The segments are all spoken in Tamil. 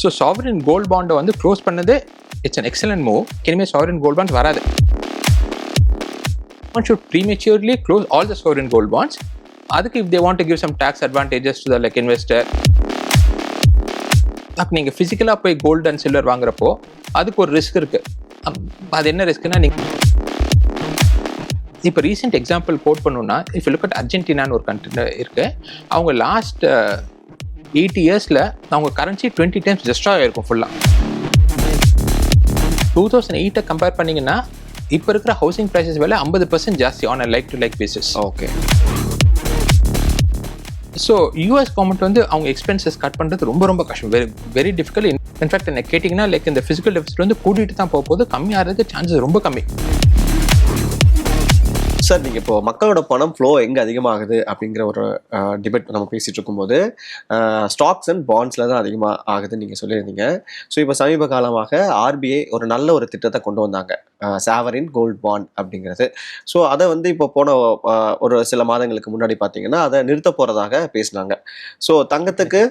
ஸோ சாவரின் கோல்ட் பாண்டை வந்து க்ளோஸ் பண்ணது இட்ஸ் அன் எக்ஸலன்ட் மூவ் இனிமேல் சாவரின் கோல்ட் பாண்ட் வராது. One should prematurely close all the sovereign gold bonds அதுக்கு if they want to give some tax advantages to the like investor அப்போ நீங்கள் ஃபிசிக்கலாக போய் கோல்டு அண்ட் சில்வர் வாங்குறப்போ அதுக்கு ஒரு ரிஸ்க் இருக்குது அது என்ன ரிஸ்க்குன்னா நீங்கள் இப்போ ரீசெண்ட் எக்ஸாம்பிள் கோட் பண்ணணும்னா இஃப் லுக் அட் அர்ஜென்டினான்னு ஒரு கண்ட்ரி இருக்குது அவங்க லாஸ்ட் எயிட்டி இயர்ஸில் அவங்க கரன்சி டுவெண்ட்டி டைம்ஸ் ஜஸ்டாக ஆயிருக்கும் ஃபுல்லாக டூ தௌசண்ட் எயிட்டை கம்பேர் பண்ணீங்கன்னா இப்போ இருக்கிற ஹவுசிங் ப்ரைஸஸ் விலை ஐம்பது பர்சன்ட் ஜாஸ்தி on like to like basis okay so US government வந்து அவங்க எக்ஸ்பென்சஸ் கட் பண்ணுறது ரொம்ப ரொம்ப கஷ்டம். வெரி வெரி டிஃபிகல்ட் இன்ஃபேக்ட் என்ன கேட்டிங்கன்னா லைக் இந்த ஃபிசிக்கல் டெபிசிட் வந்து கூட்டிகிட்டு தான் போக போகுது. கம்மியாகிறதுக்கு சான்சஸ் ரொம்ப கம்மி. சார் நீங்கள் இப்போ மக்களோட பணம் ஃப்ளோ எங்கே அதிகமாகுது அப்படிங்கிற ஒரு டிபேட் நம்ம பேசிகிட்டு இருக்கும்போது ஸ்டாக்ஸ் அண்ட் பாண்ட்ஸில் தான் அதிகமாக ஆகுதுன்னு நீங்கள் சொல்லியிருந்தீங்க. ஸோ இப்போ சமீப காலமாக ஆர்பிஐ ஒரு நல்ல ஒரு திட்டத்தை கொண்டு வந்தாங்க. சாவரின் கோல்ட் பாண்ட் அப்படிங்கிறது. ஸோ அதை வந்து இப்போ போன ஒரு சில மாதங்களுக்கு முன்னாடி பார்த்தீங்கன்னா அதை நிறுத்த போறதாக பேசினாங்க. ஸோ தங்கத்துக்கு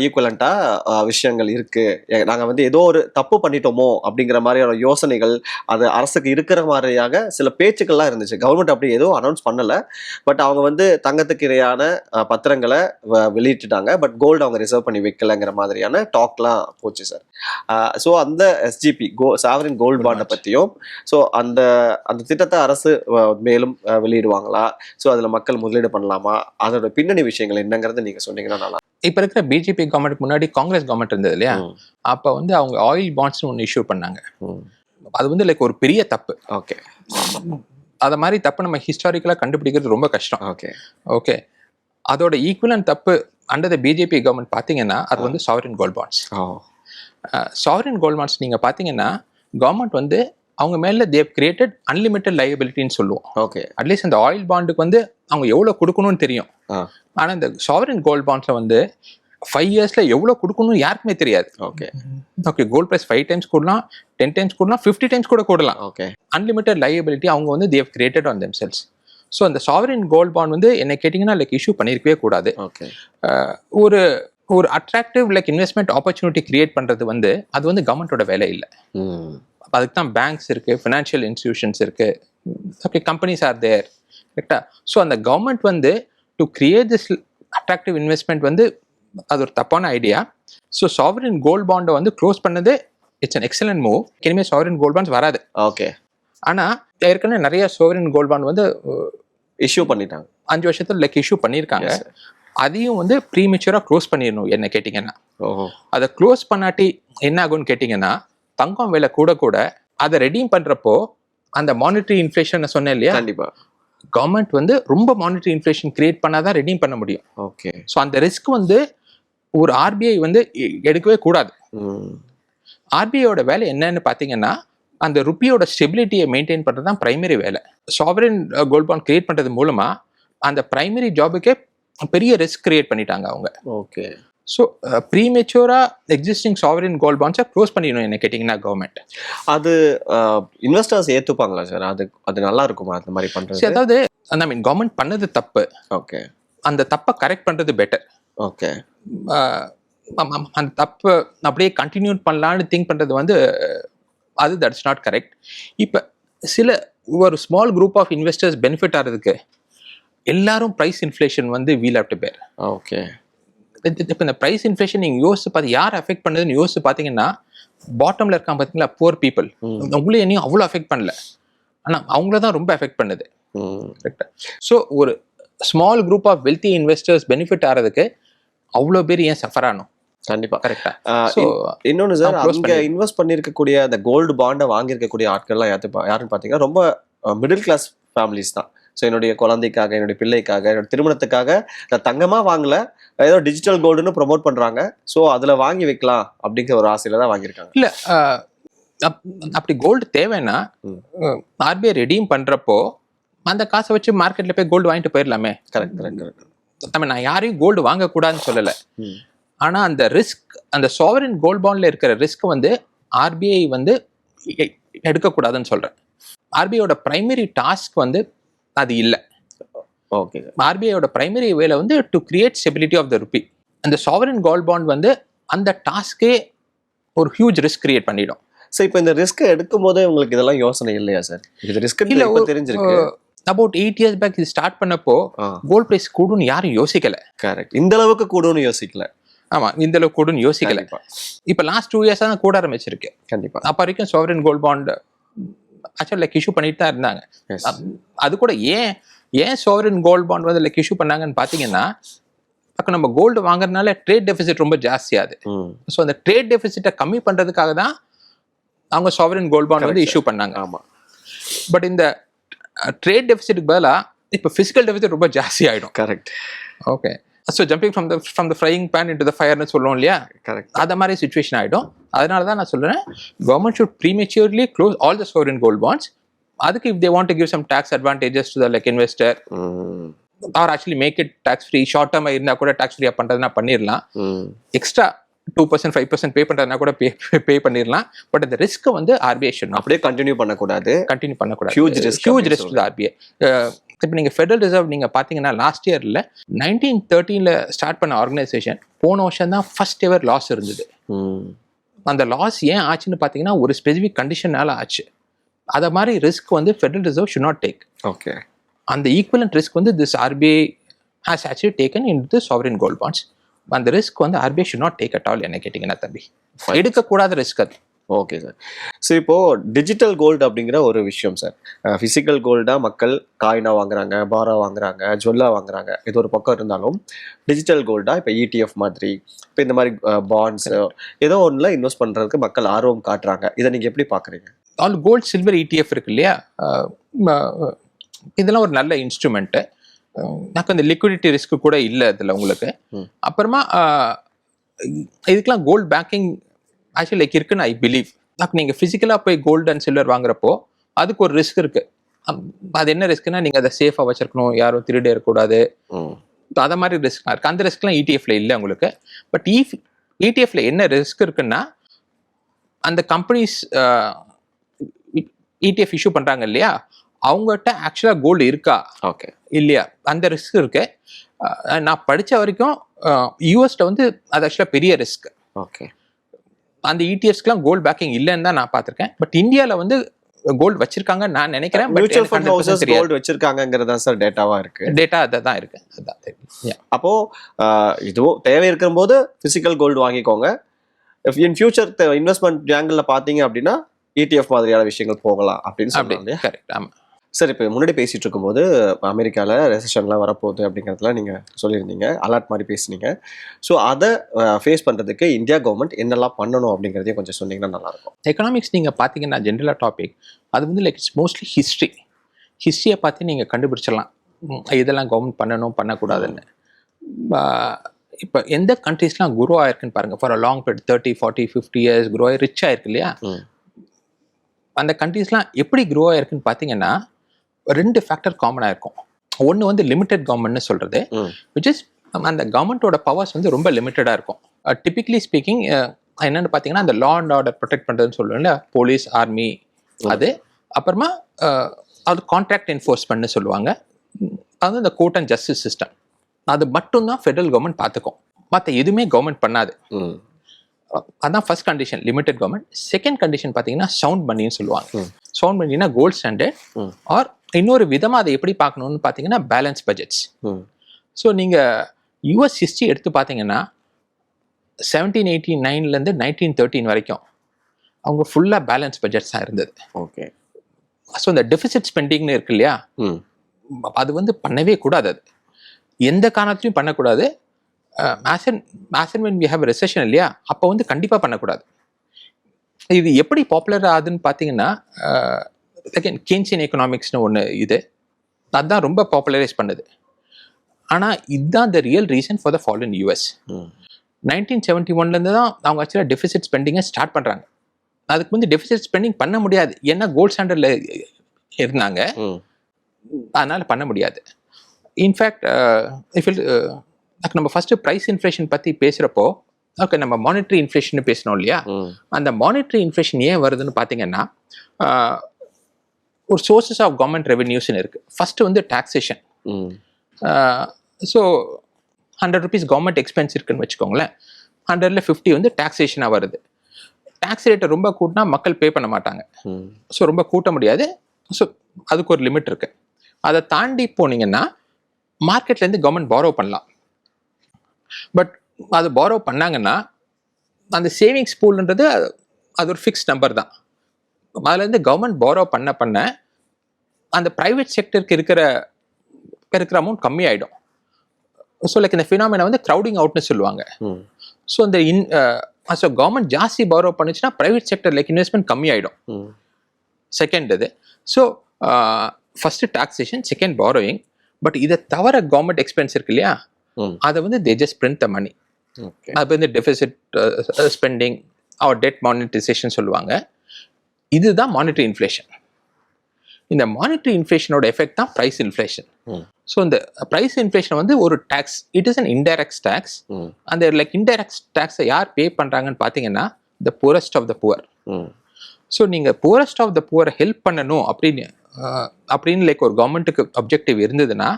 ஈக்குவலண்ட்டாக விஷயங்கள் இருக்கு. எ- நாங்க வந்து ஏதோ ஒரு தப்பு பண்ணிட்டோமோ அப்படிங்கிற மாதிரியான யோசனைகள் அது அரசுக்கு இருக்கிற மாதிரியாக சில பேச்சுக்கள்லாம் இருந்துச்சு. கவர்மெண்ட் அப்படி எதுவும் அனௌன்ஸ் பண்ணல. பட் அவங்க வந்து தங்கத்துக்கு இணையான அஹ், பத்திரங்களை வெளியிட்டுட்டாங்க. பட் கோல்டு அவங்க ரிசர்வ் பண்ணி வைக்கலங்கிற மாதிரியான டாக்லாம் போச்சு சார் ஸோ அந்த எஸ்ஜிபி கோ சாவரின் கோல்டு பாண்டை பற்றியும் ஸோ அந்த அந்த திட்டத்தை அரசு மேலும் வெளியிடுவாங்களா? ஸோ அதில் மக்கள் முதலீடு பண்ணலாமா? அதோட பின்னணி விஷயங்கள் என்னங்கிறது நீங்கள் சொன்னீங்கன்னா நல்லா இப்போ இருக்கிற பிஜேபி கவர்மெண்ட் முன்னாடி காங்கிரஸ் கவர்மெண்ட் இருந்தது இல்லையா. அப்போ வந்து அவங்க ஆயில் பாண்ட்ஸ்னு ஒன்று இஷ்யூ பண்ணாங்க. அது வந்து லைக் ஒரு பெரிய தப்பு. ஓகே. அதை மாதிரி தப்பு நம்ம ஹிஸ்டாரிக்கலாக கண்டுபிடிக்கிறது ரொம்ப கஷ்டம். ஓகே. ஓகே. அதோட ஈக்குவலன் தப்பு அண்டர் த பிஜேபி கவர்மெண்ட் பார்த்தீங்கன்னா அது வந்து sovereign gold bonds sovereign gold bonds நீங்கள் பார்த்தீங்கன்னா கவர்மெண்ட் வந்து அவங்க மேலே தேவ் கிரியேட்டட் அன்லிமிட்டட் லைபிலிட்டின்னு சொல்லுவோம். ஓகே அட்லீஸ்ட் அந்த ஆயில் பாண்டுக்கு வந்து அவங்க எவ்வளோ கொடுக்கணும்னு தெரியும். ஆனால் இந்த சாவரின் கோல்ட் பாண்ட்ஸில் வந்து ஃபைவ் இயர்ஸில் எவ்வளோ கொடுக்கணும்னு யாருக்குமே தெரியாது. Okay okay gold price five times கூடலாம் டென் டைம்ஸ் கூடலாம் ஃபிஃப்டி டைம்ஸ் கூட கூடலாம். ஓகே அன்லிமிட்டட் லைபிலிட்டி அவங்க வந்து they created on themselves so அந்த சாவரின் கோல்ட் பாண்ட் வந்து என்ன கேட்டிங்கன்னா லைக் இஷ்யூ பண்ணியிருக்கவே கூடாது. ஓகே ஒரு ஒரு attractive like investment opportunity create பண்ணுறது வந்து அது வந்து கவர்மெண்ட்டோட வேலை இல்லை. அதுக்கு தான் பேங்க்ஸ் இருக்கு ஃபினான்ஷியல் இன்ஸ்டிடியூஷன்ஸ் இருக்கு. ஓகே கம்பெனிஸ் ஆர் தேர் கரெக்டா ஸோ அந்த கவர்மெண்ட் வந்து to create this attractive investment வந்து அது ஒரு தப்பான ஐடியா ஸோ சாவரின் கோல்ட் பாண்டை வந்து க்ளோஸ் பண்ணது இட்ஸ் அன் எக்ஸலன்ட் மூவ் இனிமேல் சாவரின் கோல்ட் பாண்ட்ஸ் வராது. ஓகே ஆனால் ஏற்கனவே நிறைய சோவரின் கோல்ட் பாண்ட் வந்து இஷ்யூ பண்ணிட்டாங்க. அஞ்சு வருஷத்துல லைக் இஷ்யூ பண்ணியிருக்காங்க. அதையும் வந்து ப்ரீமெச்சூராக க்ளோஸ் பண்ணிடணும் என்ன கேட்டிங்கன்னா. அதை க்ளோஸ் பண்ணாட்டி என்ன ஆகும்னு கேட்டிங்கன்னா தங்கம் விலை கூட கூட அதை ரெடீம் பண்ணுறப்போ அந்த மானிட்டரி இன்ஃப்ளேஷன் சொன்னேன் இல்லையா? கண்டிப்பா. கவர்மெண்ட் வந்து ரொம்ப மானிட்டரி இன்ஃப்ளேஷன் கிரியேட் பண்ணாதான் ரெடீம் பண்ண முடியும். ஓகே ஸோ அந்த ரிஸ்க் வந்து ஒரு ஆர்பிஐ வந்து எடுக்கவே கூடாது. ஆர்பிஐயோட வேலை என்னன்னு பார்த்தீங்கன்னா அந்த ருப்பியோட ஸ்டெபிலிட்டியை மெயின்டைன் பண்ணுறது தான் பிரைமரி வேலை. சாவரின் கோல்ட் பாண்ட் கிரியேட் பண்ணுறது மூலமாக அந்த பிரைமரி ஜாபுக்கே பெரிய ரிஸ்க் கிரியேட் பண்ணிட்டாங்க அவங்க. ஓகே ஸோ ப்ரீமெச்சூராக எக்ஸிஸ்டிங் சாவரின் கோல்ட் பாண்ட்ஸை க்ளோஸ் பண்ணிடணும் என்ன கேட்டிங்கன்னா கவர்மெண்ட் அது இன்வெஸ்டர்ஸ் ஏத்துப்பாங்களா சார் அது அது நல்லா இருக்குமா அந்த மாதிரி சரி பண்றது அதாவது ஐ மீன் கவர்மெண்ட் பண்ணது தப்பு. ஓகே அந்த தப்பை கரெக்ட் பண்ணுறது பெட்டர் ஓகே அந்த தப்பு அப்படியே கண்டினியூ பண்ணலான்னு திங்க் பண்ணுறது வந்து அது தட்ஸ் நாட் கரெக்ட் இப்போ சில ஒரு small group of investors benefit ஆகிறதுக்கு எல்லாரும் ப்ரைஸ் இன்ஃப்ளேஷன் வந்து we'll have to bear. Okay இப்போ இந்த ப்ரைஸ் இன்ஃப்ளேஷன் நீங்கள் யோசிச்சு பார்த்து யார் அஃபெக்ட் பண்ணுதுன்னு யோசிச்சு பார்த்தீங்கன்னா பாட்டமில் இருக்கான் பார்த்தீங்களா புவர் பீப்புள் ம். உங்களே என்னையும் அவ்வளோ அஃபெக்ட் பண்ணல. ஆனால் அவங்கள தான் ரொம்ப அஃபெக்ட் பண்ணுது. கரெக்டாக ஸோ ஒரு small group of wealthy investors benefit ஆகிறதுக்கு அவ்வளோ பேர் ஏன் சஃபர் ஆகணும் கண்டிப்பா. கரெக்டா இன்னொன்னு சார் பண்ணிடுறேன். இன்வெஸ்ட் பண்ணிருக்கக்கூடிய அந்த கோல்டு பாண்டை வாங்கியிருக்கக்கூடிய ஆட்கள்லாம் யாரு பா- யாருன்னு பாத்தீங்கன்னா ரொம்ப மிடில் கிளாஸ் ஃபேமிலிஸ் தான். ஸோ என்னுடைய குழந்தைக்காக என்னுடைய பிள்ளைக்காக என்னோட திருமணத்துக்காக நான் தங்கமா வாங்கல. ஏதோ டிஜிட்டல் கோல்டுன்னு ப்ரோமோட் பண்றாங்க. ஸோ அதுல வாங்கி வைக்கலாம் அப்படிங்கிற ஒரு ஆசையில தான் வாங்கியிருக்காங்க. இல்லை அப்படி கோல்டு தேவைன்னா. ஆர்பிஐ ரெடீம் பண்ணுறப்போ அந்த காசை வச்சு மார்க்கெட்டில் போய் கோல்டு வாங்கிட்டு போயிடலாமே. கரெக்ட் கரெக்ட் கரெக்ட் நம்ம நான் யாரையும் கோல்டு வாங்கக்கூடாதுன்னு சொல்லலை. ஆனால் அந்த ரிஸ்க் அந்த சாவரின் கோல்ட் பாண்டில் இருக்கிற ரிஸ்க் வந்து ஆர்பிஐ வந்து எடுக்கக்கூடாதுன்னு சொல்கிறேன் ஆர்பிஐயோட பிரைமரி டாஸ்க் வந்து அது இல்லை. ஓகே ஆர்பிஐயோட பிரைமரி வேலை வந்து to create stability of the rupee அந்த சாவரின் கோல்ட் பாண்ட் வந்து அந்த டாஸ்க்கே ஒரு ஹியூஜ் ரிஸ்க் கிரியேட் பண்ணிடும். சார் இப்போ இந்த ரிஸ்க் எடுக்கும் போதே உங்களுக்கு இதெல்லாம் யோசனை இல்லையா சார் இது ரிஸ்க் இல்ல, தெரிஞ்சிருக்கு. அபவுட் எயிட் இயர்ஸ் பேக் இது ஸ்டார்ட் பண்ணப்போ கோல்ட் பிரைஸ் கூடுன்னு யாரும் யோசிக்கல. கரெக்ட் இந்த அளவுக்கு கூடும்னு யோசிக்கல. ஆமா இந்த அளவுக்கு கூடுன்னு யோசிக்கல. இப்போ லாஸ்ட் டூ இயர்ஸா தான் கூட ஆரம்பிச்சிருக்கு. கண்டிப்பா. அப்ப வரைக்கும் sovereign gold bond actual like issue பண்ணிட்டு தான் இருந்தாங்க. அது கூட ஏன் ஏன் சோவரன் கோல்ட் பாண்ட் வந்து லைக் இஷ்யூ பண்ணாங்கன்னு பாத்தீங்கன்னா அப்ப நம்ம கோல்டு வாங்குறதுனால ட்ரேட் டெபிசிட் ரொம்ப ஜாஸ்தியாகுது. ம். ஸோ அந்த ட்ரேட் டெபிசிட்டை கம்மி பண்றதுக்காக தான் அவங்க சாவரன் கோல்ட் பாண்ட் வந்து இஷ்யூ பண்ணாங்க. ஆமா. பட் இந்த ட்ரேட் டெபிசிட்டுக்கு பதிலா இப்போ ஃபிசிக்கல் டெபிசிட் ரொம்ப ஜாஸ்தி ஆயிடும் correct okay so jumping from the from the frying pan into the ஃபயர்னு சொல்லுவோம் இல்லையா? கரெக்ட் அந்த மாதிரி சுச்சுவேஷன் ஆகிடும் அதனால தான் நான் சொல்கிறேன் government should prematurely close all the sovereign gold bonds அதுக்கு if they want to give some tax advantages to the like investor or actually make it tax free short term இருந்தால் கூட டேக்ஸ் ஃப்ரீயாக பண்ணுறதுனா பண்ணிடலாம் extra two percent five percent pay பண்ணுறதுனா கூட பே பே பண்ணிடலாம் பட் அந்த ரிஸ்க்கை வந்து ஆர்பிஐ ஷுட் அப்படியே கண்டினியூ பண்ணக்கூடாது. கண்டினியூ பண்ணக்கூடாது. Huge risk huge risk RBI இப்போ நீங்கள் ஃபெடரல் ரிசர்வ் நீங்கள் பார்த்தீங்கன்னா லாஸ்ட் இயரில் நைன்டீன் தேர்ட்டீனில் ஸ்டார்ட் பண்ண ஆர்கனைசேஷன் போன வருஷம் தான் ஃபர்ஸ்ட் எவர் லாஸ் இருந்தது. அந்த லாஸ் ஏன் ஆச்சுன்னு பார்த்தீங்கன்னா ஒரு ஸ்பெசிஃபிக் கண்டிஷனால ஆச்சு. அதை மாதிரி ரிஸ்க் வந்து federal reserve should not take okay அந்த ஈக்குவலன்ட் ரிஸ்க் வந்து this RBI has actually taken in the sovereign gold bonds அந்த ரிஸ்க் வந்து RBI should not take at all என்ன கேட்டிங்கன்னா தம்பி. எடுக்கக்கூடாத ரிஸ்க் அது. ஓகே சார் ஸோ இப்போ டிஜிட்டல் கோல்டு அப்படிங்கிற ஒரு விஷயம் சார் ஃபிசிக்கல் கோல்டா மக்கள் காயினா வாங்குறாங்க பாரா வாங்குறாங்க ஜுவல்லா வாங்குறாங்க. இது ஒரு பக்கம் இருந்தாலும் டிஜிட்டல் கோல்டா இப்போ இடிஎஃப் மாதிரி இப்போ இந்த மாதிரி பாண்ட்ஸ் ஏதோ ஒன்றில் இன்வெஸ்ட் பண்றதுக்கு மக்கள் ஆர்வம் காட்டுறாங்க. இதை நீங்க எப்படி பாக்குறீங்க? ஆல் கோல்ட் சில்வர் இடிஎஃப் இருக்கு இல்லையா? இதெல்லாம் ஒரு நல்ல இன்ஸ்ட்ருமெண்ட்டு எனக்கு அந்த லிக்விடிட்டி ரிஸ்க் கூட இல்லை இதில் உங்களுக்கு. அப்புறமா அஹ், இதுக்கெல்லாம் கோல்ட் பேங்கிங் ஆக்சுவலி லைக் இருக்குன்னு ஐ பிலீவ் நீங்கள் ஃபிசிக்கலாக போய் கோல்டு அண்ட் சில்வர் வாங்குறப்போ அதுக்கு ஒரு ரிஸ்க் இருக்கு. அம், அது என்ன ரிஸ்க்னா நீங்கள் அதை சேஃபாக வச்சிருக்கணும் யாரும் திருடே இருக்கக்கூடாது. அதை மாதிரி ரிஸ்க்லாம் இருக்குது அந்த ரிஸ்க்லாம் இடிஎஃப்ல இல்லை உங்களுக்கு. பட் இ இடிஎஃப்ல என்ன ரிஸ்க் இருக்குன்னா அந்த கம்பெனிஸ் இடிஎஃப் இஷ்யூ பண்றாங்க இல்லையா? அவங்ககிட்ட ஆக்சுவலாக கோல்டு இருக்கா? ஓகே இல்லையா? அந்த ரிஸ்க் இருக்கு. நான் படிச்ச வரைக்கும் யூஎஸ்ல வந்து அது ஆக்சுவலாக பெரிய ரிஸ்க் ஓகே அந்த E இடிஎஃப்ஸ்க்குலாம் கோல்டு பேக்கிங் இல்லைன்னு தான் நான் பார்த்துருக்கேன். பட் இந்தியாவில் வந்து கோல்டு வச்சிருக்காங்கன்னு நான் நினைக்கிறேன். மியூச்சுவல் ஃபண்ட் ஹவுசஸ் கோல்டு வச்சிருக்காங்கிறது தான் சார் டேட்டாவா இருக்கு? டேட்டா அதை தான் இருக்கு. அதான். அப்போ இதுவும் தேவை இருக்கும்போது பிசிக்கல் கோல்டு வாங்கிக்கோங்க. இன் ஃபியூச்சர் இன்வெஸ்ட்மெண்ட் ஆங்கிள் பார்த்தீங்க அப்படின்னா இடிஎஃப் மாதிரியான விஷயங்கள் போகலாம் அப்படின்னு அப்படி சொல்லுவாங்க கரெக்ட் ஆமா. சார் இப்போ முன்னாடி பேசிட்டு இருக்கும்போது அமெரிக்காவில் ரெசஷன்லாம் வரப்போகுது அப்படிங்கிறதுலாம் நீங்கள் சொல்லியிருந்தீங்க. அலர்ட் மாதிரி பேசுனீங்க. ஸோ அதை ஃபேஸ் பண்ணுறதுக்கு இந்தியா கவர்மெண்ட் என்னெல்லாம் பண்ணணும் அப்படிங்கிறதையும் கொஞ்சம் சொன்னீங்கன்னா நல்லாயிருக்கும். எக்கனாமிக்ஸ் நீங்கள் பார்த்தீங்கன்னா ஜென்ரலாக டாபிக் அது வந்து லைக் இட்ஸ் மோஸ்ட்லி ஹிஸ்ட்ரி ஹிஸ்ட்ரியை பார்த்து நீங்கள் கண்டுபிடிச்சிடலாம். இதெல்லாம் கவர்மெண்ட் பண்ணணும் பண்ணக்கூடாதுன்னு. இப்போ எந்த கண்ட்ரீஸ்லாம் குரோ ஆயிருக்குன்னு பாருங்க. For a long period thirty forty fifty years grow ஆகி ரிச் ஆயிருக்கு இல்லையா. அந்த கண்ட்ரீஸ்லாம் எப்படி க்ரோ ஆயிருக்குன்னு பார்த்தீங்கன்னா ரெண்டு ஃபேக்டர் காமனாக இருக்கும் ஒன்று வந்து லிமிடெட் கவர்மெண்ட்னு சொல்கிறது. விச் இஸ் அந்த கவர்மெண்ட்டோட பவர்ஸ் வந்து ரொம்ப லிமிட்டடாக இருக்கும். டிபிக்லி ஸ்பீக்கிங் என்னன்னு பார்த்தீங்கன்னா அந்த லா அண்ட் ஆர்டர் ப்ரொடெக்ட் பண்ணுறதுன்னு சொல்லுவோம்ல போலீஸ் ஆர்மி அது. அப்புறமா அது கான்ட்ராக்ட் என்ஃபோர்ஸ்மெண்ட்னு சொல்லுவாங்க. அது இந்த கோர்ட் அண்ட் ஜஸ்டிஸ் சிஸ்டம் அது மட்டும்தான் ஃபெடரல் கவர்மெண்ட் பார்த்துக்கும் மற்ற எதுவுமே கவர்மெண்ட் பண்ணாது. அதான் first condition limited government second condition பார்த்தீங்கன்னா சவுண்ட் மணின்னு சொல்லுவாங்க. சவுண்ட் மணினா கோல்ட் ஸ்டாண்டர்ட். ஆர் இன்னொரு விதமாக அதை எப்படி பார்க்கணும்னு பார்த்தீங்கன்னா பேலன்ஸ் பட்ஜெட்ஸ் ஸோ நீங்கள் யூஎஸ் ஹிஸ்ட்ரி எடுத்து பார்த்தீங்கன்னா செவன்டீன் எயிட்டி நைன்லேருந்து நைன்டீன் தேர்ட்டின் வரைக்கும் அவங்க ஃபுல்லாக பேலன்ஸ் பட்ஜெட்ஸ் தான் இருந்தது. ஓகே ஸோ இந்த டெபிசிட் ஸ்பெண்டிங்னு இருக்கு இல்லையா? அது வந்து பண்ணவே கூடாது அது. எந்த காரணத்துலையும் பண்ணக்கூடாது. Mason mason when we have recession இல்லையா? அப்போ வந்து கண்டிப்பாக பண்ணக்கூடாது. இது எப்படி பாப்புலர் ஆகுதுன்னு பார்த்தீங்கன்னா செகண்ட் கேன்சியன் எக்கனாமிக்ஸ்னு ஒன்று இது. அதுதான் ரொம்ப பாப்புலரைஸ் பண்ணுது. ஆனால் இதுதான் the real reason for the fall in US nineteen seventy ஒன்லேருந்து தான் அவங்க ஆக்சுவலாக டெபிசிட் ஸ்பெண்டிங்கை ஸ்டார்ட் பண்ணுறாங்க அதுக்கு வந்து டெபிசிட் ஸ்பெண்டிங் பண்ண முடியாது. ஏன்னா கோல்ட் ஸ்டாண்டர்டில் இருந்தாங்க. அதனால் பண்ண முடியாது. இன்ஃபேக்ட் இஃப் நம்ம ஃபஸ்ட்டு ப்ரைஸ் இன்ஃப்ளேஷன் பற்றி பேசுகிறப்போ ஓகே நம்ம மானிட்டரி இன்ஃப்ளேஷன் பேசணும் இல்லையா? அந்த மானிட்டரி இன்ஃப்ளேஷன் ஏன் வருதுன்னு பார்த்தீங்கன்னா ஒரு சோர்சஸ் ஆஃப் கவர்மெண்ட் ரெவென்யூஸ்னு இருக்குது ஃபஸ்ட்டு வந்து taxation so hundred rupees government expense இருக்குன்னு வச்சுக்கோங்களேன். ஹண்ட்ரட்ல ஃபிஃப்டி வந்து டாக்ஸேஷனாக வருது. டேக்ஸ் ரேட்டை ரொம்ப கூட்டினா மக்கள் பே பண்ண மாட்டாங்க. ஸோ ரொம்ப கூட்ட முடியாது. ஸோ அதுக்கு ஒரு லிமிட் இருக்கு. அதை தாண்டி போனீங்கன்னா மார்க்கெட்லேருந்து கவர்மெண்ட் borrow பண்ணலாம். பட் அது borrow பண்ணாங்கன்னா அந்த சேவிங்ஸ் பூல்ன்றது அது ஒரு ஃபிக்ஸ்ட் நம்பர் தான். அதுலேருந்து கவர்மெண்ட் borrow பண்ண பண்ண அந்த ப்ரைவேட் செக்டருக்கு இருக்கிற இருக்கிற அமௌண்ட் கம்மியாயிடும். ஸோ லைக் இந்த ஃபினாமினா வந்து க்ரௌடிங் அவுட்னு சொல்லுவாங்க. ஸோ இந்த இன் ஸோ கவர்மெண்ட் ஜாஸ்தி borrow பண்ணுச்சுன்னா ப்ரைவேட் செக்டர் லைக் இன்வெஸ்ட்மெண்ட் கம்மியாயிடும். செகண்ட் இது. So first taxation second borrowing. But இதை தவிர கவர்மெண்ட் எக்ஸ்பென்ஸ் இருக்கு இல்லையா? அதை வந்து they just print the money அது வந்து deficit spending or debt monetisation சொல்லுவாங்க. இதுதான் மானிட்டரி இன்ஃப்ளேஷன் இந்த மானிட்டரி இன்ஃப்ளேஷனோட எஃபெக்ட் தான் ப்ரைஸ் இன்ஃப்ளேஷன் ஸோ இந்த ப்ரைஸ் இன்ஃப்ளேஷன் வந்து ஒரு tax it is an indirect tax அந்த லைக் இன்டைரக்ட் டேக்ஸை யார் பே பண்ணுறாங்கன்னு பார்த்தீங்கன்னா the poorest of the poor so நீங்கள் புவரஸ்ட் ஆஃப் த புவரை ஹெல்ப் பண்ணணும் அப்படின்னு அஹ், அப்படின்னு லைக் ஒரு கவர்மெண்ட்டுக்கு அப்ஜெக்டிவ் இருந்ததுன்னா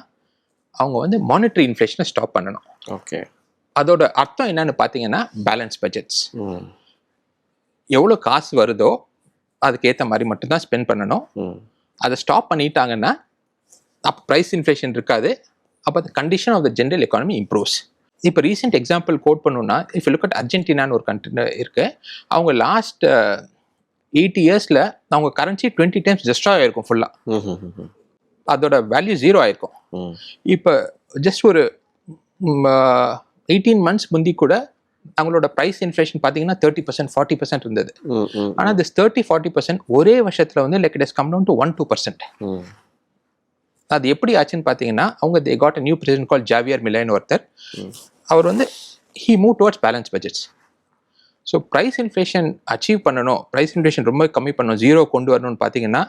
அவங்க வந்து மானிட்டரி இன்ஃப்ளேஷனை ஸ்டாப் பண்ணணும். ஓகே அதோட அர்த்தம் என்னன்னு பார்த்தீங்கன்னா பேலன்ஸ் பட்ஜெட்ஸ் எவ்வளோ காசு வருதோ அதுக்கேற்ற மாதிரி மட்டும்தான் ஸ்பெண்ட் பண்ணணும். அதை ஸ்டாப் பண்ணிட்டாங்கன்னா அப்போ ப்ரைஸ் இன்ஃப்ளேஷன் இருக்காது. அப்போ the condition of the general economy improves இப்போ ரீசெண்ட் எக்ஸாம்பிள் கோட் பண்ணணும்னா இஃப் லுக் அட் அர்ஜென்டினான்னு ஒரு கண்ட்ரி இருக்கு. அவங்க லாஸ்ட் எயிட்டி இயர்ஸில் அவங்க கரன்சி டுவெண்ட்டி டைம்ஸ் ஜஸ்டாக ஆயிருக்கும் ஃபுல்லாக அதோட வேல்யூ ஜீரோ ஆயிருக்கும். இப்போ ஜஸ்ட் ஒரு எயிட்டீன் மந்த்ஸ் முந்தி கூட அவங்களோட ப்ரைஸ் இன்ஃப்ளேஷன் பார்த்தீங்கன்னா தேர்ட்டி பர்சன்ட் ஃபார்ட்டி பர்சன்ட் இருந்தது. ஆனால் திஸ் தேர்ட்டி ஃபார்ட்டி பர்சன்ட் ஒரே வருஷத்தில் வந்து like it is come down to one two percent அது எப்படி ஆச்சுன்னு பார்த்தீங்கன்னா அவங்க they got a new president call Javier Milei ஒருத்தர். அவர் வந்து he move towards balance budgets so price inflation achieve பண்ணணும் ப்ரைஸ் இன்ஃப்ளேஷன் ரொம்ப கம்மி பண்ணணும் ஜீரோ கொண்டு வரணும்னு பார்த்தீங்கன்னா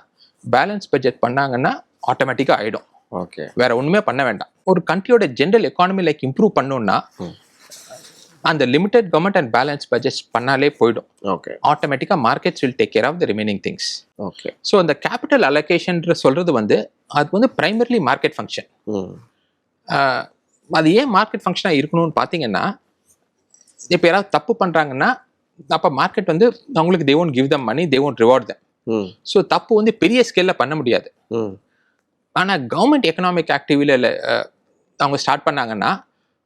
பேலன்ஸ் பட்ஜெட் பண்ணாங்கன்னா ஆட்டோமேட்டிக்காக ஆகிடும் ஓகே. வேற ஒன்றுமே பண்ண வேண்டாம். ஒரு கண்ட்ரியோட ஜென்ரல் எக்கானமி லைக் இம்ப்ரூவ் பண்ணணும்னா ம். அந்த limited government and balance budgets பண்ணாலே போயிடும். ஓகே. ஆட்டோமேட்டிக்காக markets will take care of the remaining things okay. So அந்த கேபிட்டல் அலோகேஷன்ற சொல்றது வந்து அது வந்து பிரைமர்லி மார்க்கெட் ஃபங்க்ஷன் அது ஏன் மார்க்கெட் ஃபங்க்ஷனாக இருக்கணும்னு பார்த்தீங்கன்னா இப்போ யாராவது தப்பு பண்ணுறாங்கன்னா அப்போ மார்க்கெட் வந்து அவங்களுக்கு they won't give them money they won't reward them hmm. So தப்பு வந்து பெரிய ஸ்கேலில் பண்ண முடியாது. ம். ஆனால் கவர்மெண்ட் எக்கனாமிக் ஆக்டிவிட்டியில் அவங்க ஸ்டார்ட் பண்ணாங்கன்னா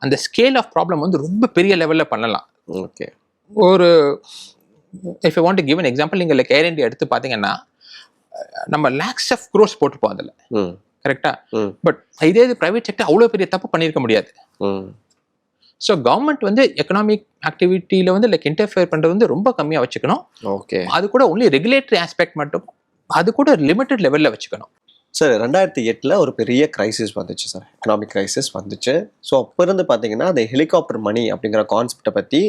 அந்த ஸ்கேல் ஆஃப் ப்ராப்ளம் வந்து ரொம்ப பெரிய லெவலில் பண்ணலாம். ஓகே. ஒரு if you want give an example நீங்கள் லைக் ஏர் இந்தியா எடுத்து பார்த்தீங்கன்னா நம்ம லேக்ஸ் ஆஃப் க்ரோஸ் போட்டுப்போம் அதில். ம். கரெக்டா ம். பட் இதே இது ப்ரைவேட் செக்டர் அவ்வளோ பெரிய தப்பு பண்ணியிருக்க முடியாது. ஸோ கவர்மெண்ட் வந்து எக்கனாமிக் ஆக்டிவிட்டியில் வந்து லைக் இன்டர்ஃபியர் பண்ணுறது வந்து ரொம்ப கம்மியாக வச்சுக்கணும். ஓகே. அது கூட ஒன்லி ரெகுலேட்டரி ஆஸ்பெக்ட் மட்டும் அது கூட லிமிட்டட் லெவலில் வச்சுக்கணும். சார் ரெண்டாயிரத்தி எட்டில் ஒரு பெரிய கிரைசிஸ் வந்துச்சு சார் எக்கனாமிக் கிரைசிஸ் வந்துச்சு. ஸோ அப்போ இருந்து பார்த்தீங்கன்னா அந்த ஹெலிகாப்டர் மணி அப்படிங்கிற கான்செப்டை பற்றி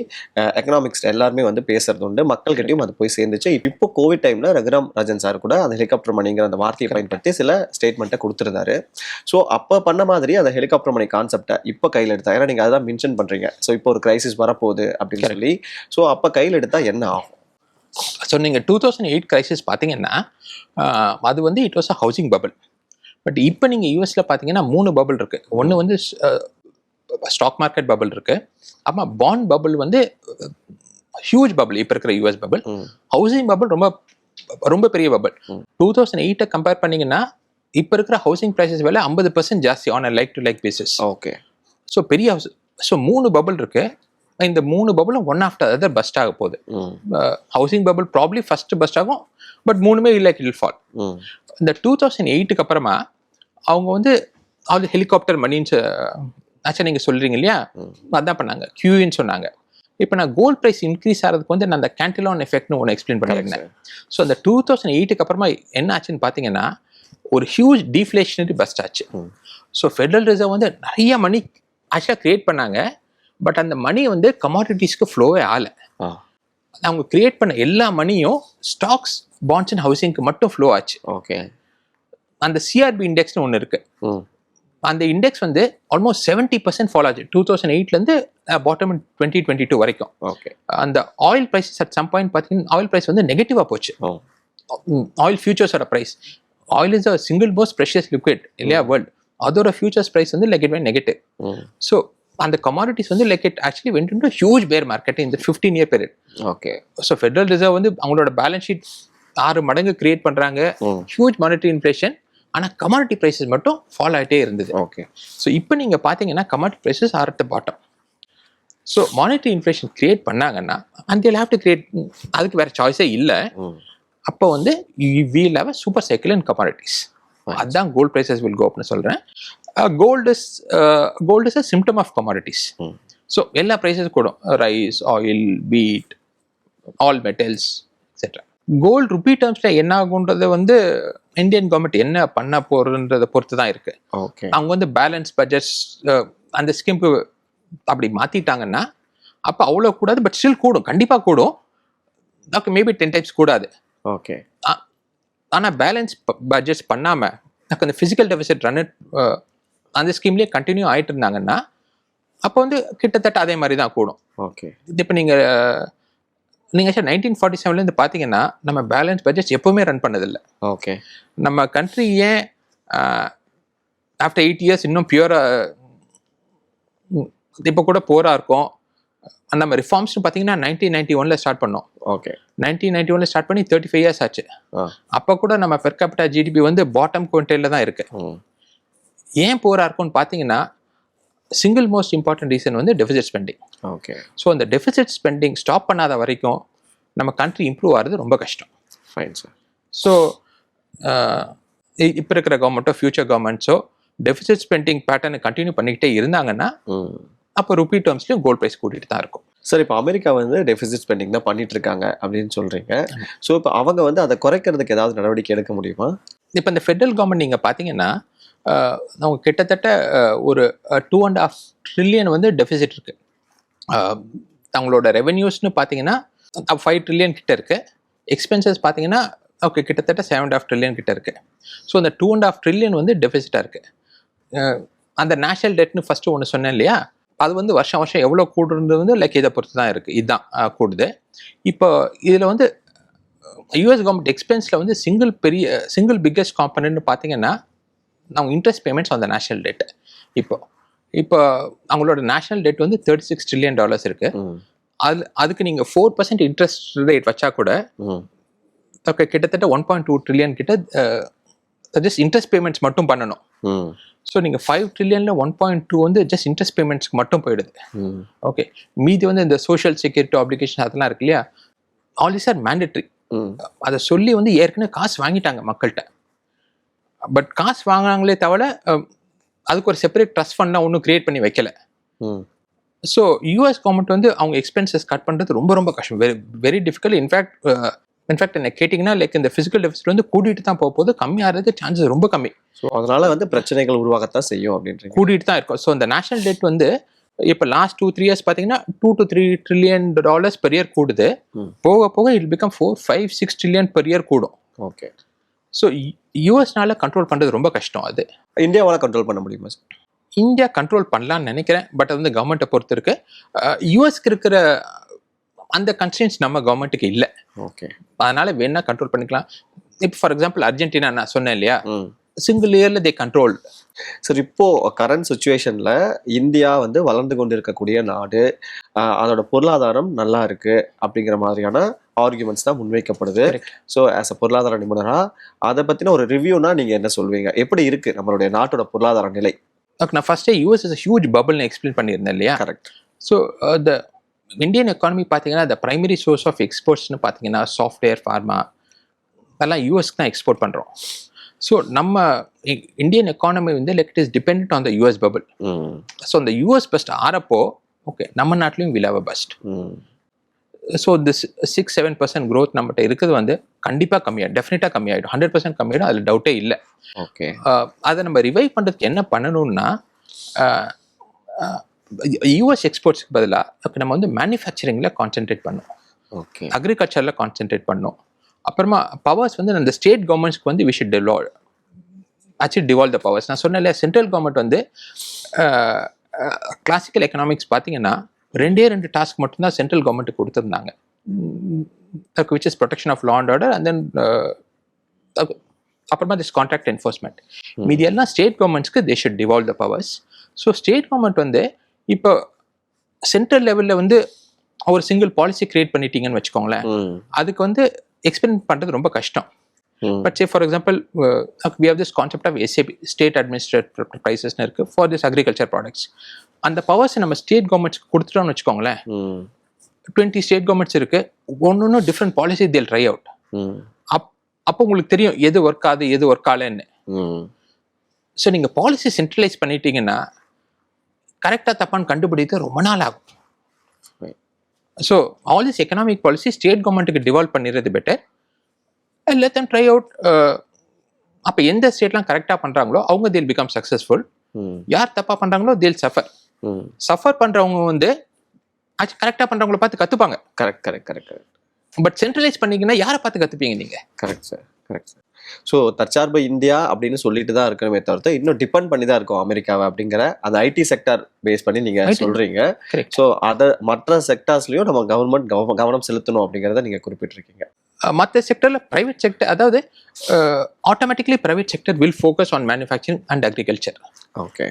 எக்கனாமிக்ஸ் எல்லாருமே வந்து பேசுறது உண்டு. மக்கள்கிட்டயும் அது போய் சேர்ந்துச்சு. இப்போ கோவிட் டைமில் ரகுராம் ராஜன் சார் கூட அந்த ஹெலிகாப்டர் மணிங்கிற அந்த வார்த்தையை பயன்படுத்தி சில ஸ்டேட்மெண்ட்டை கொடுத்துருந்தாரு. ஸோ அப்போ பண்ண மாதிரி அந்த ஹெலிகாப்டர் மணி கான்செப்டை இப்போ கையில் எடுத்தா ஏன்னா நீங்கள் அதான் மென்ஷன் பண்ணுறீங்க ஸோ இப்போ ஒரு கிரைசிஸ் வரப்போகுது அப்படின்னு சொல்லி ஸோ அப்போ கையில் எடுத்தால் என்ன ஆகும்? ஸோ நீங்கள் டூ தௌசண்ட் எயிட் கிரைசிஸ் பார்த்தீங்கன்னா அது வந்து it was a housing bubble but இப்போ நீங்கள் யூஎஸில் பார்த்தீங்கன்னா மூணு பபிள் இருக்குது ஒன்று வந்து ஸ்டாக் மார்க்கெட் பபிள் இருக்குது அப்புறம் பாண்ட் பபிள் வந்து ஹியூஜ் பபிள் இப்போ இருக்கிற யூஎஸ் பபிள் ஹவுசிங் பபிள் ரொம்ப ரொம்ப பெரிய பபிள். டூ தௌசண்ட் எயிட்டை கம்பேர் பண்ணீங்கன்னா இப்போ இருக்கிற ஹவுசிங் ப்ரைஸஸ் விலை ஐம்பது பர்சன்ட் ஜாஸ்தி on a like to like basis okay. So பெரிய ஹவுஸ் ஸோ மூணு பபிள் இருக்கு. இந்த மூணு பபிளும் ஒன் ஆஃப்டர் அதர் பஸ்ட் ஆக போகுது. Housing bubble probably first bust ஆகும் பட் மூணுமே இல்லை இல் ஃபால் இந்த டூ தௌசண்ட் எயிட்டுக்கு அப்புறமா அவங்க வந்து அது ஹெலிகாப்டர் மணின்னு ஆச்சா நீங்கள் சொல்கிறீங்க இல்லையா. அதான் பண்ணாங்க கியூன்னு சொன்னாங்க. இப்போ நான் கோல்ட் ப்ரைஸ் இன்க்ரீஸ் ஆகிறதுக்கு வந்து நான் அந்த கேண்டிலான் எஃபெக்ட்னு ஒன்று எக்ஸ்பிளைன் பண்ணியிருந்தேன் ஸோ அந்த டூ தௌசண்ட் எயிட்டுக்கு அப்புறமா என்ன ஆச்சுன்னு பார்த்தீங்கன்னா ஒரு ஹியூஜ் டீஃப்ளேஷனரி பஸ்ட் ஆச்சு. ஸோ ஃபெடரல் ரிசர்வ் வந்து நிறைய மணி ஆக்சுவலாக கிரியேட் பண்ணாங்க. பட் அந்த மணி வந்து கமாடிட்டிஸ்க்கு ஃப்ளோவே ஆகலை. அவங்க கிரியேட் பண்ண எல்லா மணியும் ஸ்டாக்ஸ் பாண்ட்ஸ் அண்ட் ஹவுசிங்க்கு மட்டும் ஃப்ளோ ஆச்சு. ஓகே அந்த சிஆர்பி இண்டெக்ஸ்னு ஒன்று இருக்கு. அந்த இண்டெக்ஸ் வந்து ஆல்மோஸ்ட் செவன்ட்டி பர்சன்ட் ஃபாலோ ஆச்சு. டூ தௌசண்ட் எயிட்லேருந்து பாட்டம் டுவெண்ட்டி டுவெண்ட்டி டூ வரைக்கும். ஓகே அந்த oil prices at some point பார்த்தீங்கன்னா ஆயில் ப்ரைஸ் வந்து நெகட்டிவாக போச்சு. Oil ஃபியூச்சர்ஸோட price oil is a single most precious liquid இல்லையா வேர்ல்ட் அதோட ஃபியூச்சர்ஸ் ப்ரைஸ் வந்து லைக் இட் நெகட்டிவ் ம் அந்த கமாடிட்டிஸ் வந்து like it actually went into huge bear market இந்த fifteen year period okay so federal reserve வந்து அவங்களோட பேலன்ஸ் ஷீட் ஆறு மடங்கு கிரியேட் பண்றாங்க. ம். ஹியூஜ் மானிட்டரி இன்ஃப்ளேஷன் ஆனால் கமாடிட்டி ப்ரைஸஸ் மட்டும் ஃபாலோ ஆகிட்டே இருந்தது. ஓகே ஸோ இப்போ நீங்கள் பார்த்தீங்கன்னா commodity prices are at bottom so monetary inflation create பண்ணாங்கன்னா அந்த ஹேவ் டு கிரியேட் அதுக்கு வேற சாய்ஸே இல்லை. அப்போ வந்து we'll have super cycle in commodities அதுதான் கோல்ட் ப்ரைஸஸ் வில் கோ அப்படின்னு சொல்கிறேன் gold is gold is a symptom of commodities. So எல்லா ப்ரைஸஸ் கூடும். Rice oil wheat all metals etcetera gold rupee டேர்ம்ஸில் என்ன ஆகுன்றது வந்து இந்தியன் கவர்மெண்ட் என்ன பண்ண போகிறன்றதை பொறுத்து தான் இருக்கு. ஓகே. அவங்க வந்து பேலன்ஸ் பட்ஜெட்ஸ் அந்த ஸ்கீமுக்கு அப்படி மாற்றிட்டாங்கன்னா அப்போ அவ்வளோ கூடாது பட் ஸ்டில் கூடும். கண்டிப்பாக கூடும். ஓகே மேபி டென் டைம்ஸ் கூடாது. ஓகே. ஆனால் பேலன்ஸ் பட்ஜெட்ஸ் பண்ணாமல் எனக்கு அந்த ஃபிசிக்கல் டெபிசிட் ரன் அந்த ஸ்கீம்லேயே கண்டினியூ ஆயிட்டு இருந்தாங்கன்னா அப்போ வந்து கிட்டத்தட்ட அதே மாதிரி தான் கூடும். ஓகே இது இப்போ நீங்கள் நீங்கள் சார் நைன்டீன் ஃபார்ட்டி செவன்லேருந்து பார்த்தீங்கன்னா நம்ம பேலன்ஸ் பட்ஜெட்ஸ் எப்போவுமே ரன் பண்ணதில்லை. ஓகே நம்ம கண்ட்ரி ஏன் ஆஃப்டர் எயிட் இயர்ஸ் இன்னும் பியூராக இப்போ கூட போராக இருக்கும். நம்ம ரிஃபார்ம்ஸ்னு பார்த்தீங்கன்னா நைன்டீன் நைன்டி ஒனில் ஸ்டார்ட் பண்ணோம். ஓகே நைன்டீன் நைன்டி ஒனில் ஸ்டார்ட் பண்ணி தேர்ட்டி ஃபைவ் இயர்ஸ் ஆச்சு அப்போ கூட நம்ம பெர் கேபிட்டா ஜிடிபி வந்து பாட்டம் குவன்டைலில் தான் இருக்கு. ம். ஏன் போரா இருக்கும்னு பார்த்தீங்கன்னா சிங்கிள் மோஸ்ட் இம்பார்ட்டன்ட் ரீசன் வந்து டெபிசிட் ஸ்பெண்டிங் ஓகே ஸோ அந்த டெபிசிட் ஸ்பெண்டிங் ஸ்டாப் பண்ணாத வரைக்கும் நம்ம கண்ட்ரி இம்ப்ரூவ் ஆகிறது ரொம்ப கஷ்டம். ஃபைன் சார் ஸோ இப்போ இருக்கிற கவர்மெண்ட்டோ ஃபியூச்சர் கவர்மெண்ட்ஸோ டெபிசிட் ஸ்பெண்டிங் பேட்டர்னை கண்டினியூ பண்ணிக்கிட்டே இருந்தாங்கன்னா அப்போ ருபி டேர்ம்ஸ்லையும் கோல்ட் ப்ரைஸ் கூட்டிகிட்டு தான் இருக்கும். சார் இப்போ அமெரிக்கா வந்து டெபிசிட் ஸ்பெண்டிங் தான் பண்ணிட்டு இருக்காங்க அப்படின்னு சொல்றீங்க. ஸோ இப்போ அவங்க வந்து அதை குறைக்கிறதுக்கு ஏதாவது நடவடிக்கை எடுக்க முடியுமா? இப்போ இந்த ஃபெட்ரல் கவர்மெண்ட் நீங்கள் பார்த்தீங்கன்னா அஹ், அவங்க கிட்டத்தட்ட ஒரு டூ அண்ட் ஆஃப் ட்ரில்லியன் வந்து டெபிசிட் இருக்கு. தங்களோட அவங்களோட ரெவென்யூஸ்னு பார்த்தீங்கன்னா ஃபைவ் ட்ரில்லியன் கிட்ட இருக்கு. எக்ஸ்பென்சஸ் பார்த்தீங்கன்னா ஓகே கிட்டத்தட்ட செவன் அண்ட் ஆஃப் ட்ரில்லியன் கிட்ட இருக்கு. ஸோ அந்த டூ அண்ட் ஆஃப் ட்ரில்லியன் வந்து டெபிசிட்டாக இருக்கு. அந்த நேஷனல் டெட்னு ஃபஸ்ட்டு ஒன்று சொன்னேன் இல்லையா? அது வந்து வருஷம் வருஷம் எவ்வளோ கூடுறது வந்து லைக் இதை பொறுத்து தான் இருக்குது இதுதான் கூடுது. இப்போ இதில் வந்து யூஎஸ் கவர்மெண்ட் எக்ஸ்பென்ஸில் வந்து சிங்கிள் பெரிய சிங்கிள் பிக்கஸ்ட் காம்பனன்ட்னு பார்த்தீங்கன்னா அவங்க இன்ட்ரெஸ்ட் பேமெண்ட்ஸ் அந்த நேஷனல் டெட் இப்போ இப்போ அவங்களோட நேஷனல் டெட் வந்து தேர்ட்டி சிக்ஸ் ட்ரில்லியன் டாலர்ஸ் இருக்கு அது அதுக்கு நீங்கள் ஃபோர் பர்சன்ட் இன்ட்ரெஸ்ட் ரேட் வச்சா கூட கிட்டத்தட்ட ஒன் பாயிண்ட் டூ ட்ரில்லியன் கிட்ட ஜஸ்ட் இன்ட்ரெஸ்ட் பேமெண்ட்ஸ் மட்டும் பண்ணணும். ஸோ நீங்கள் ஃபைவ் ட்ரில்லியனில் ஒன் பாயிண்ட் டூ வந்து ஜஸ்ட் இன்ட்ரெஸ்ட் பேமெண்ட்ஸ்க்கு மட்டும் போயிடுது. ஓகே மீதி வந்து இந்த சோஷியல் செக்யூரிட்டி ஆப்ளிகேஷன் அதெல்லாம் இருக்கு இல்லையா? ஆல் இஸ் ஆர் மேண்டட்ரி அதை சொல்லி வந்து ஏற்கனவே காசு வாங்கிட்டாங்க மக்கள்கிட்ட. பட் காசு வாங்கினாங்களே தவிர அதுக்கு ஒரு செப்பரேட் ட்ரஸ்ட் ஃபண்ட்லாம் ஒன்றும் கிரியேட் பண்ணி வைக்கல. ஸோ யூஎஸ் கவர்மெண்ட் வந்து அவங்க எக்ஸ்பென்சஸ் கட் பண்ணுறது ரொம்ப ரொம்ப கஷ்டம். Very very difficult in fact in fact என்ன கேட்டிங்கன்னா லைக் இந்த ஃபிசிக்கல் டெபிசிட் வந்து கூட்டிகிட்டு தான் போக போகுது. கம்மியாகிறது சான்சஸ் ரொம்ப கம்மி. ஸோ அதனால வந்து பிரச்சனைகள் உருவாகத்தான் செய்யும் அப்படின்றீங்க. கூட்டிகிட்டு தான் இருக்கும். ஸோ இந்த நேஷனல் டெட் வந்து இப்போ லாஸ்ட் டூ த்ரீ இயர்ஸ் பார்த்தீங்கன்னா two to three trillion dollars per year கூடுது. போக போக it become four five six trillion per year கூடும். ஓகே ஸோ யூஎஸ்னால கண்ட்ரோல் பண்ணுறது ரொம்ப கஷ்டம் அது. இந்தியாவால கண்ட்ரோல் பண்ண முடியுமா சார் இந்தியா கண்ட்ரோல் பண்ணலாம்னு நினைக்கிறேன் பட் அது வந்து கவர்மெண்ட்டை பொறுத்து இருக்கு யூஎஸ்க்கு இருக்கிற அந்த கன்ஸ்டன்ஸ் நம்ம கவர்மெண்ட்டுக்கு இல்லை. ஓகே அதனால வேணா கண்ட்ரோல் பண்ணிக்கலாம். இப்போ ஃபார் எக்ஸாம்பிள் அர்ஜென்டினா நான் சொன்னேன் இல்லையா? சிங்கிள் இயர்ல தே கண்ட்ரோல் சார் இப்போ கரண்ட் சுச்சுவேஷன்ல இந்தியா வந்து வளர்ந்து கொண்டு இருக்கக்கூடிய நாடு அதோட பொருளாதாரம் நல்லா இருக்கு அப்படிங்கிற மாதிரியான ஆர்குமெண்ட்ஸ் தான் முன்வைக்கப்படுது. ஸோ ஆஸ் அ பொருளாதார நிபுணரா அதை பத்தின ஒரு ரிவ்யூனா நீங்க என்ன சொல்வீங்க? எப்படி இருக்கு நம்மளுடைய நாட்டோட பொருளாதார நிலை? ஓகே நான் ஃபர்ஸ்டே யூஎஸ் இஸ் ஹியூஜ் பபிள்னு எக்ஸ்பிளைன் பண்ணியிருந்தேன் இல்லையா? Correct so the Indian economy பார்த்தீங்கன்னா த பிரைமரி சோர்ஸ் ஆஃப் எக்ஸ்போர்ட்ஸ்னு பார்த்தீங்கன்னா சாஃப்ட்வேர் ஃபார்மா அதெல்லாம் யூஎஸ்க்கு தான் எக்ஸ்போர்ட் பண்ணுறோம் ஸோ நம்ம இந்தியன் எக்கானமி வந்து like it is depend on the US bubble so அந்த யூஎஸ் பெஸ்ட் ஆறப்போ ஓகே நம்ம நாட்டிலையும் will have burst so this six seven percent growth நம்மகிட்ட இருக்கிறது வந்து கண்டிப்பாக கம்மியாகும் டெஃபினட்டாக கம்மியாயிடும். ஹண்ட்ரட் பர்சன்ட் கம்மியாயிடும் அதில் டவுட்டே இல்லை. ஓகே. அதை நம்ம ரிவைவ் பண்ணுறதுக்கு என்ன பண்ணணும்னா யூஎஸ் எக்ஸ்போர்ட்ஸ்க்கு பதிலாக நம்ம வந்து மேனுஃபேக்சரிங்கில் கான்சென்ட்ரேட் பண்ணோம். ஓகே. அக்ரிகல்ச்சரில் கான்சென்ட்ரேட் பண்ணோம். அப்புறமா பவர்ஸ் வந்து அந்த ஸ்டேட் கவர்மெண்ட்ஸ்க்கு வந்து we should devolve actually devolve the powers நான் சொன்னேன் இல்லையா சென்ட்ரல் கவர்மெண்ட் வந்து கிளாசிக்கல் எக்கனாமிக்ஸ் பார்த்தீங்கன்னா ரெண்டே ரெண்டு டாஸ்க் மட்டும்தான் சென்ட்ரல் கவர்மெண்ட்டுக்கு கொடுத்துருந்தாங்க. Which is protection of law and order and then அப்புறமா திஸ் கான்ட்ராக்ட் என்ஃபோர்ஸ்மெண்ட் மீதி எல்லாம் state கவர்மெண்ட்ஸ்க்கு they should devolve the powers so state government வந்து இப்போ சென்ட்ரல் லெவலில் வந்து ஒரு சிங்கிள் பாலிசி கிரியேட் பண்ணிட்டீங்கன்னு வச்சுக்கோங்களேன். அதுக்கு வந்து எக்ஸ்பெரிமெண்ட் பண்ணுறது ரொம்ப கஷ்டம். But say for example we have this concept of SAP state administrative ப்ரைசஸ்னு இருக்கு ஃபார் திஸ் அக்ரிகல்ச்சர் ப்ராடக்ட்ஸ் அந்த பவர்ஸை நம்ம ஸ்டேட் கவர்மெண்ட்ஸ்க்கு கொடுத்துட்டோம்னு வச்சுக்கோங்களேன் டுவெண்ட்டி ஸ்டேட் கவர்மெண்ட்ஸ் இருக்கு ஒன்று ஒன்று different policy they'll try out அப் அப்போ உங்களுக்கு தெரியும் எது ஒர்க் ஆகுது எது ஒர்க் ஆகலைன்னு. ஸோ நீங்கள் பாலிசி சென்ட்ரலைஸ் பண்ணிட்டீங்கன்னா கரெக்டாக தப்பான்னு கண்டுபிடிக்க ரொம்ப நாள் ஆகும். So all this economic policy state கவர்மெண்ட்டுக்கு டிவால்வ் பண்ணிடுறது better let them try out அப்போ எந்த ஸ்டேட்லாம் கரெக்டாக பண்ணுறாங்களோ அவங்க தேல் பிகம் சக்ஸஸ்ஃபுல் யார் தப்பாக பண்ணுறாங்களோ தேல் சஃபர் சஃபர் பண்ணுறவங்க வந்து கரெக்டாக பண்ணுறவங்கள பார்த்து கற்றுப்பாங்க correct correct correct correct but centralise பண்ணீங்கன்னா யாரை பார்த்து கற்றுப்பீங்க நீங்கள் correct sir correct sir so தற்சார்பு இந்தியா அப்படின்னு சொல்லிட்டு தான் இருக்கணுமே தவிர்த்து இன்னும் டிபெண்ட் பண்ணி தான் இருக்கும் அமெரிக்காவை அப்படிங்கிற அந்த ஐடி செக்டார் பேஸ் பண்ணி நீங்க. சொல்றீங்க. ஸோ அதை மற்ற செக்டார்ஸ்லயும் நம்ம கவர்மெண்ட் கவனம் செலுத்தணும் அப்படிங்கிறத நீங்க குறிப்பிட்டிருக்கீங்க. மற்ற செக்டரில் ப்ரைவேட் செக்டர் அதாவது automatically private sector will focus on manufacturing and agriculture okay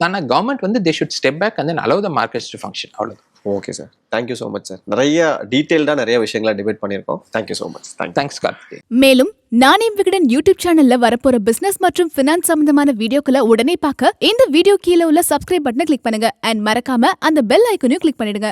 ஆனால் கவர்மெண்ட் வந்து they should step back and then allow the markets to function அவ்வளோ okay sir thank you so much sir நிறைய டீட்டெயில்டாக நிறைய விஷயங்களை டிபேட் பண்ணியிருக்கோம். Thank you so much thanks Karthike மேலும் நானே விகடன் யூடியூப் சேனல்ல வரப்போற பிசினஸ் மற்றும் பினான்ஸ் சம்பந்தமான வீடியோக்களை உடனே பார்க்க இந்த வீடியோ கீழே உள்ள சப்ஸ்கிரைப் பட்டனை கிளிக் பண்ணுங்க. அண்ட் மறக்காம அந்த பெல் ஐக்கனையும் கிளிக் பண்ணிடுங்க.